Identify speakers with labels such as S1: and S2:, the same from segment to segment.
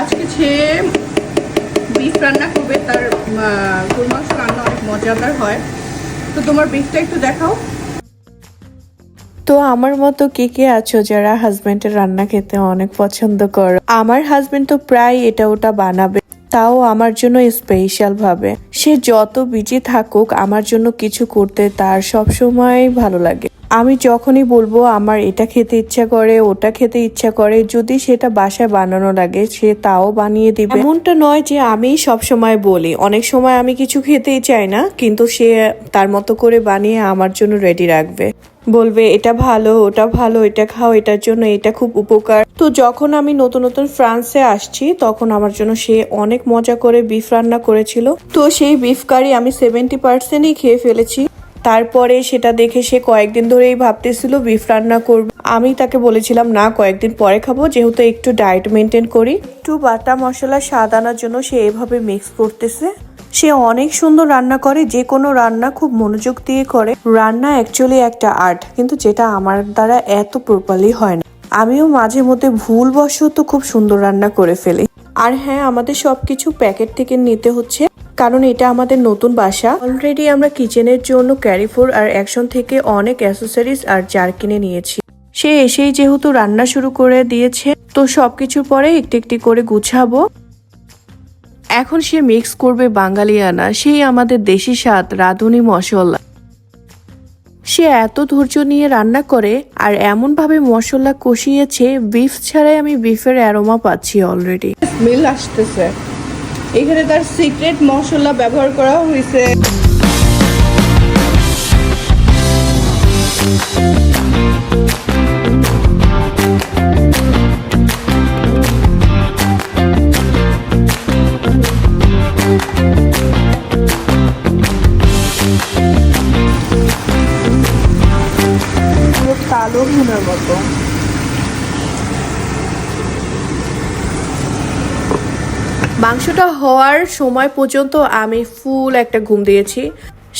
S1: আজকে সে বিফ রান্না করবে তার গরু মাংস রান্না অনেক মজাদার হয়। তো তোমার বিফটা একটু দেখাও।
S2: তো আমার মতো কে কে আছো যারা হাজবেন্ডের রান্না খেতে অনেক পছন্দ করো? আমার হাজবেন্ড তো প্রায় এটা ওটা বানাবে, তাও আমার জন্য স্পেশাল ভাবে। সে যত বিজি থাকুক, আমার জন্য কিছু করতে তার সবসময় ভালো লাগে। আমি যখনই বলব, আমার এটা খেতে ইচ্ছা করে, ওটা খেতে ইচ্ছা করে, যদি সেটা বাসায় বানানো লাগে, সে তাও বানিয়ে দিবে। এমনটা নয় যে আমি সব সময় বলি। অনেক সময় আমি কিছু খেতেই চাই না, কিন্তু সে তার মতো করে বানিয়ে আমার জন্য রেডি রাখবে। বলবে, এটা ভালো, ওটা ভালো, এটা খাও, এটার জন্য এটা খুব উপকার। তো যখন আমি নতুন নতুন ফ্রান্সে আসছি, তখন আমার জন্য সে অনেক মজা করে বিফ রান্না করেছিল। তো সেই বিফ কারি আমি সেভেন্টি পার্সেন্টই খেয়ে ফেলেছি। তারপরে সেটা দেখে সে কয়েকদিন ধরেই ভাবতেছিল বিফ রান্না করবে। আমি তাকে বলেছিলাম, না, কয়েকদিন পরে খাব, যেহেতু একটু ডায়েট মেনটেন করি। একটু বাটা মশলা, স্বাদ আনার জন্য সে এভাবে মিক্স করতেছে। সে অনেক সুন্দর রান্না করে, যে কোনো রান্না খুব মনোযোগ দিয়ে করে। রান্না অ্যাকচুয়ালি একটা আর্ট কিন্তু যেটা আমার দ্বারা এত প্রপারলি হয় না। আমিও মাঝে মধ্যে ভুলবশত খুব সুন্দর রান্না করে ফেলি। আর হ্যাঁ আমাদের সবকিছু প্যাকেট থেকে নিতে হচ্ছে। কারণ এটা আমাদের নতুন বাসা। অলরেডি আমরা কিচেনের জন্য ক্যারিফোর আর অ্যাকশন থেকে অনেক অ্যাসেসরিজ আর জার কিনে নিয়েছি। সে এসেই যেহেতু রান্না শুরু করে দিয়েছে, তো সবকিছুর পরে একটি একটি করে গুছাবো। এখন সে মিক্স করবে বাঙালিয়ানা, সেই আমাদের দেশি স্বাদ, রাঁধুনি মশলা। সে এত ধৈর্য নিয়ে রান্না করে আর এমন ভাবে মশলা কষিয়েছে বিফ ছাড়াই আমি বিফের অ্যারোমা পাচ্ছি অলরেডি
S1: স্মেল আসতেছে। এখানে তার সিক্রেট মশলা ব্যবহার করা হয়েছে। কালো ঘুমের মতো।
S2: মাংসটা হওয়ার সময় পর্যন্ত আমি ফুল একটা ঘুম দিয়েছি।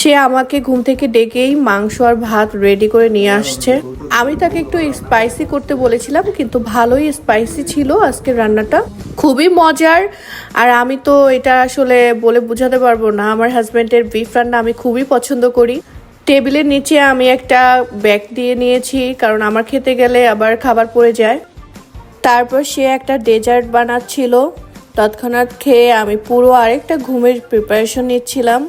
S2: সে আমাকে ঘুম থেকে ডেকেই মাংস আর ভাত রেডি করে নিয়ে আসছে। আমি তাকে একটু স্পাইসি করতে বলেছিলাম, কিন্তু ভালোই স্পাইসি ছিল আজকে রান্নাটা। খুবই মজার। আর আমি তো এটা আসলে বলে বোঝাতে পারব না, আমার হাজব্যান্ডের বিফ রান্না আমি খুবই পছন্দ করি। টেবিলের নিচে আমি একটা ব্যাগ দিয়ে নিয়েছি, কারণ আমার খেতে গেলে আবার খাবার পড়ে যায়। তারপর সে একটা ডেজার্ট বানাচ্ছিল। তৎক্ষণাৎ খেয়ে আমি পুরো আরেকটা ঘুমের প্রিপারেশন নিচ্ছিলাম।